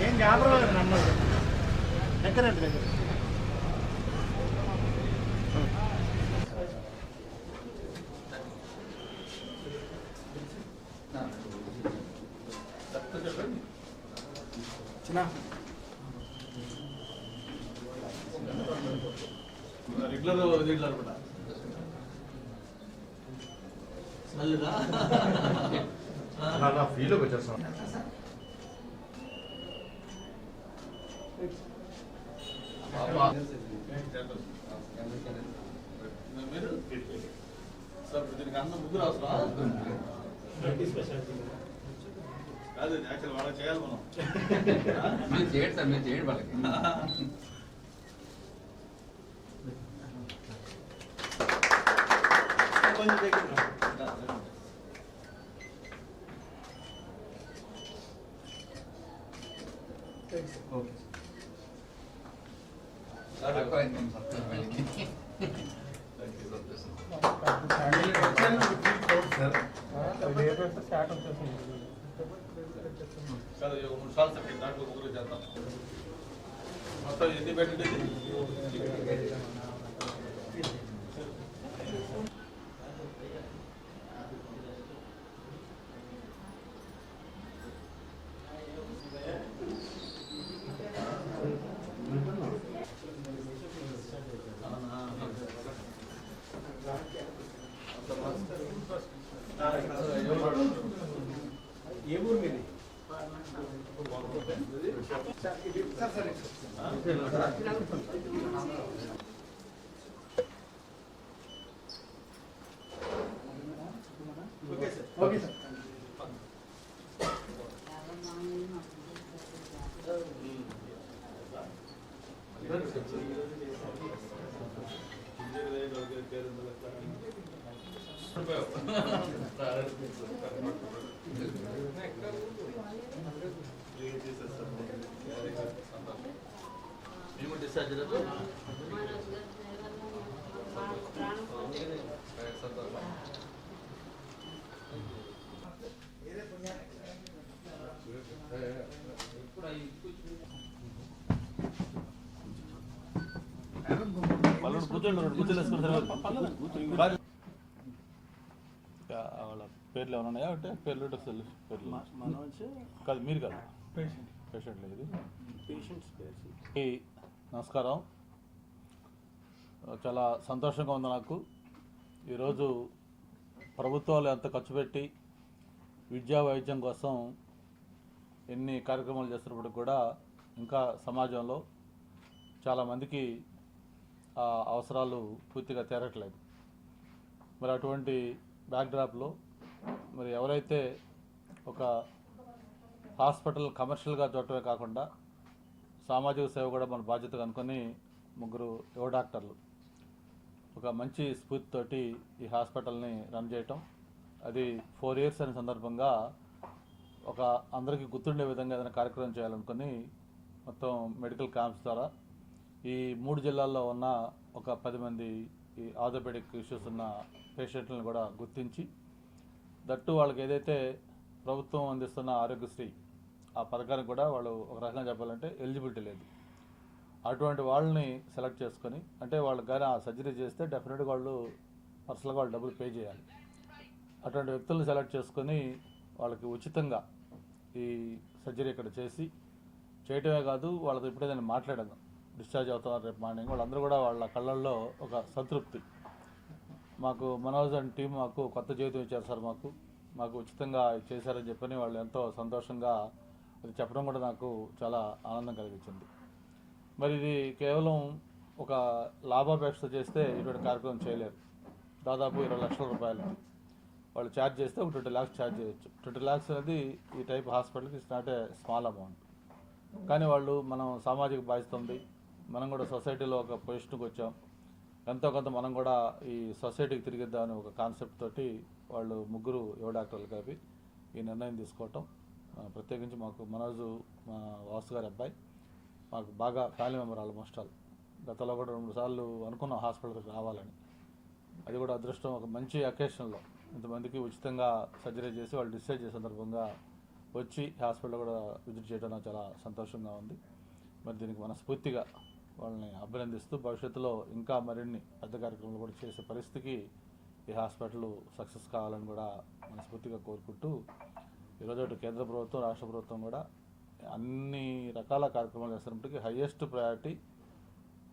ఏం జ్ఞాపకం నమ్మదు దగ్గరండి దగ్గర చిన్న రెగ్యులర్ స్మెల్గా నా ఫీల్కి వచ్చేస్తాం మీరు? సార్ దీనికి అన్న ముగ్గురు అవసరం కాదు. యాక్చువల్ వాళ్ళకి చేయాలి మనం. చేయండి సార్ మీరు చేయండి వాళ్ళకి. కొంచెం దగ్గర తక్కువ అయింది మేము సంతోషం వెళ్ళి. సంతోషం. స్టార్ట్ వచ్చేసింది కాదు ఒక మూడు సార్లు సెకండ్ దాంట్లో ముగ్గురు చేద్దాం మొత్తం ఎన్ని పెట్టండి ఏ ఊరు మీది ఓకే సార్ మేము డిశ్చార్జ్ రేపు పల్లెడు కూర్చోండి. రెండు వాళ్ళ పేర్లు ఏమైనా ఉన్నాయా? అంటే పేర్లు పేర్లు. మనోజ్ కాదు మీరు కాదు. పేషెంట్. పేషెంట్ లేదు. పేషెంట్స్ పేరు. నమస్కారం. చాలా సంతోషంగా ఉంది నాకు. ఈరోజు ప్రభుత్వాలు ఎంత ఖర్చు పెట్టి విద్యా వైద్యం కోసం ఎన్ని కార్యక్రమాలు చేస్తున్నప్పటికి కూడా ఇంకా సమాజంలో చాలామందికి ఆ అవసరాలు పూర్తిగా తీరట్లేదు. మరి అటువంటి బ్యాక్డ్రాప్లో మరి ఎవరైతే ఒక హాస్పిటల్ కమర్షియల్గా చూడటమే కాకుండా సామాజిక సేవ కూడా మన బాధ్యతగా అనుకొని ముగ్గురు యువ డాక్టర్లు ఒక మంచి స్ఫూర్తితోటి ఈ హాస్పిటల్ని రన్ చేయటం. అది ఫోర్ ఇయర్స్ అనే సందర్భంగా ఒక అందరికీ గుర్తుండే విధంగా ఏదైనా కార్యక్రమం చేయాలనుకుని మొత్తం మెడికల్ క్యాంప్స్ ద్వారా ఈ మూడు జిల్లాల్లో ఉన్న ఒక పది మంది ఈ ఆర్థోపెడిక్ ఇష్యూస్ ఉన్న పేషెంట్లను కూడా గుర్తించి దట్టు వాళ్ళకి ఏదైతే ప్రభుత్వం అందిస్తున్న ఆరోగ్యశ్రీ ఆ పథకానికి కూడా వాళ్ళు ఒక రకంగా చెప్పాలంటే ఎలిజిబిలిటీ లేదు. అటువంటి వాళ్ళని సెలెక్ట్ చేసుకొని అంటే వాళ్ళకి కానీ ఆ సర్జరీ చేస్తే డెఫినెట్గా వాళ్ళు పర్సనల్గా వాళ్ళు డబ్బులు పే చేయాలి. అటువంటి వ్యక్తులను సెలెక్ట్ చేసుకొని వాళ్ళకి ఉచితంగా ఈ సర్జరీ ఇక్కడ చేసి చేయటమే కాదు వాళ్ళతో ఇప్పుడే దాన్ని మాట్లాడదాం. డిశ్చార్జ్ అవుతున్నారు రేపు మార్నింగ్ వాళ్ళందరూ కూడా వాళ్ళ కళ్ళల్లో ఒక సంతృప్తి. మాకు మనోజ్ అండ్ టీం మాకు కొత్త జీవితం ఇచ్చారు సార్ మాకు. మాకు ఉచితంగా చేశారని చెప్పని వాళ్ళు ఎంతో సంతోషంగా అది చెప్పడం కూడా నాకు చాలా ఆనందం కలిగించింది. మరి ఇది కేవలం ఒక లాభాపేక్ష చేస్తే ఇటువంటి కార్యక్రమం చేయలేరు. దాదాపు ఇరవై లక్షల రూపాయలు. వాళ్ళు ఛార్జ్ చేస్తే ఒక ట్వంటీ ల్యాక్స్ ఛార్జ్ చేయొచ్చు. ట్వంటీ ల్యాక్స్ అనేది ఈ టైప్ హాస్పిటల్కి it's not a small amount. కానీ వాళ్ళు మనం సామాజిక బాధ్యత ఉంది. మనం కూడా సొసైటీలో ఒక పొజిషన్కి వచ్చాం. ఎంతో కొంత మనం కూడా ఈ సొసైటీకి తిరిగిద్దామని ఒక కాన్సెప్ట్ తోటి వాళ్ళు ముగ్గురు యువ డాక్టర్లు కలిపి ఈ నిర్ణయం తీసుకోవటం. ప్రత్యేకించి మాకు మనోజు మా వాసు గారి అబ్బాయి మాకు బాగా ఫ్యామిలీ మెంబర్ ఆల్మోస్ట్ ఆల్. గతంలో కూడా రెండు సార్లు అనుకున్నాం హాస్పిటల్కి రావాలని. అది కూడా అదృష్టం ఒక మంచి అకేషన్లో. ఇంతమందికి ఉచితంగా సర్జరీ చేసి వాళ్ళు డిశ్చార్జ్ చేసే సందర్భంగా వచ్చి హాస్పిటల్ కూడా విజిట్ చేయడం నాకు చాలా సంతోషంగా ఉంది. మరి దీనికి మనస్ఫూర్తిగా వాళ్ళని అభినందిస్తూ భవిష్యత్తులో ఇంకా మరిన్ని పెద్ద కార్యక్రమాలు కూడా చేసే పరిస్థితికి ఈ హాస్పిటల్ సక్సెస్ కావాలని కూడా మనస్ఫూర్తిగా కోరుకుంటూ ఈరోజు అటు కేంద్ర ప్రభుత్వం రాష్ట్ర ప్రభుత్వం కూడా అన్ని రకాల కార్యక్రమాలు చేస్తున్నప్పటికీ highest priority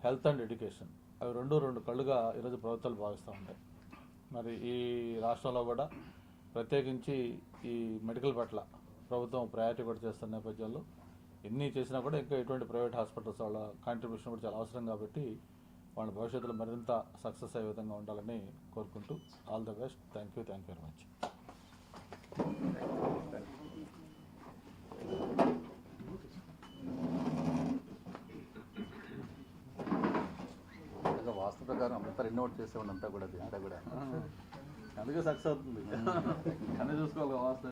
health and education. అవి రెండు రెండు కళ్ళుగా ఈరోజు ప్రభుత్వాలు భావిస్తూ ఉంటాయి మరి ఈ రాష్ట్రంలో కూడా ప్రత్యేకించి ఈ మెడికల్ పట్ల ప్రభుత్వం ప్రయారిటీ కూడా చేస్తున్న నేపథ్యంలో ఎన్ని చేసినా కూడా ఇంకా ఎటువంటి ప్రైవేట్ హాస్పిటల్స్ వాళ్ళ కాంట్రిబ్యూషన్ కూడా చాలా అవసరం కాబట్టి వాళ్ళ భవిష్యత్తులో మరింత సక్సెస్ అయ్యే విధంగా ఉండాలని కోరుకుంటూ all the best thank you thank you very much వాస్తు ప్రకారం అంతా రెన్యూట్ చేసేవాడు అంతా కూడా అది అంతా కూడా. అందుకే సక్సెస్ అవుతుంది. అన్నీ చూసుకోవాలి వాస్తవం